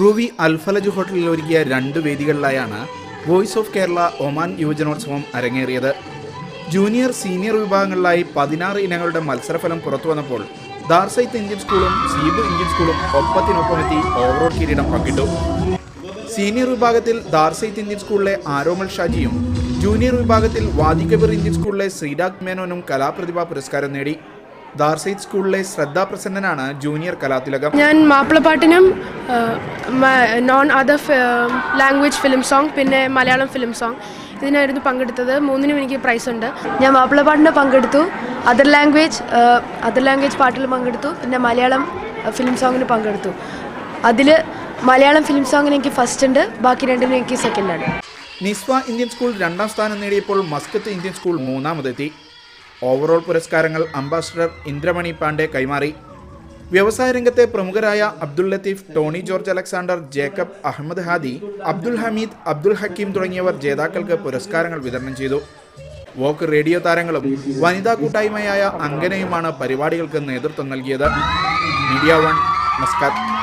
Ruwi അൽഫലജ് ഹോട്ടലിൽ ഒരുക്കിയ രണ്ട് വേദികളിലായാണ് വോയിസ് ഓഫ് കേരള ഒമാൻ യുവജനോത്സവം അരങ്ങേറിയത്. ജൂനിയർ സീനിയർ വിഭാഗങ്ങളിലായി പതിനാറ് ഇനങ്ങളുടെ മത്സരഫലം പുറത്തു വന്നപ്പോൾ ദാർസൈത്ത് ഇന്ത്യൻ സ്കൂളും സീബ് ഇന്ത്യൻ സ്കൂളും ഒപ്പത്തിനൊപ്പമെത്തി ഓവറോൾ കിരീടം പങ്കിട്ടു. സീനിയർ വിഭാഗത്തിൽ ദാർസൈത്ത് ഇന്ത്യൻ സ്കൂളിലെ ആരോമൽ ഷാജിയും ജൂനിയർ വിഭാഗത്തിൽ വാദികബിർ ഇന്ത്യൻ സ്കൂളിലെ ശ്രീരാഗ് മേനോനും കലാപ്രതിഭ പുരസ്കാരം നേടി. ദാർസൈത്ത് സ്കൂളിലെ ശ്രദ്ധാ പ്രസന്നനാണ് ജൂനിയർ കലാതിലകം. ഞാൻ മാപ്പിളപ്പാട്ടിനും non other language film song പിന്നെ മലയാളം ഫിലിം സോങ് ഇതിനായിരുന്നു പങ്കെടുത്തത്. മൂന്നിനും എനിക്ക് പ്രൈസ് ഉണ്ട് ഞാൻ മാപ്പിളപ്പാട്ടിന് പങ്കെടുത്തു. അതർ ലാംഗ്വേജ് അതർ ലാംഗ്വേജ് പാട്ടിൽ പങ്കെടുത്തു. പിന്നെ മലയാളം ഫിലിം സോങ്ങിന് പങ്കെടുത്തു. അതിൽ മലയാളം ഫിലിം സോങ്ങിന് എനിക്ക് ഫസ്റ്റ് ഉണ്ട്. ബാക്കി രണ്ടിനും എനിക്ക് സെക്കൻഡ് ആണ്. നിസ്വ ഇന്ത്യൻ സ്കൂൾ രണ്ടാം സ്ഥാനം നേടിയപ്പോൾ മസ്കത്ത് ഇന്ത്യൻ സ്കൂൾ മൂന്നാമതെത്തി. ഓവറോൾ പുരസ്കാരങ്ങൾ അംബാസഡർ ഇന്ദ്രമണി പാണ്ഡെ കൈമാറി. വ്യവസായ രംഗത്തെ പ്രമുഖരായ Abdul Latheef Tony George Alexander Jacob Ahmed Hadi Abdul Hameed Abdul Hakeem തുടങ്ങിയവർ ജേതാക്കൾക്ക് പുരസ്കാരങ്ങൾ വിതരണം ചെയ്തു. വോക്ക് റേഡിയോ താരങ്ങളും വനിതാ കൂട്ടായ്മയായ അങ്കനയുമാണ് പരിപാടികൾക്ക് നേതൃത്വം നൽകിയത്. Media one മസ്കാത്ത്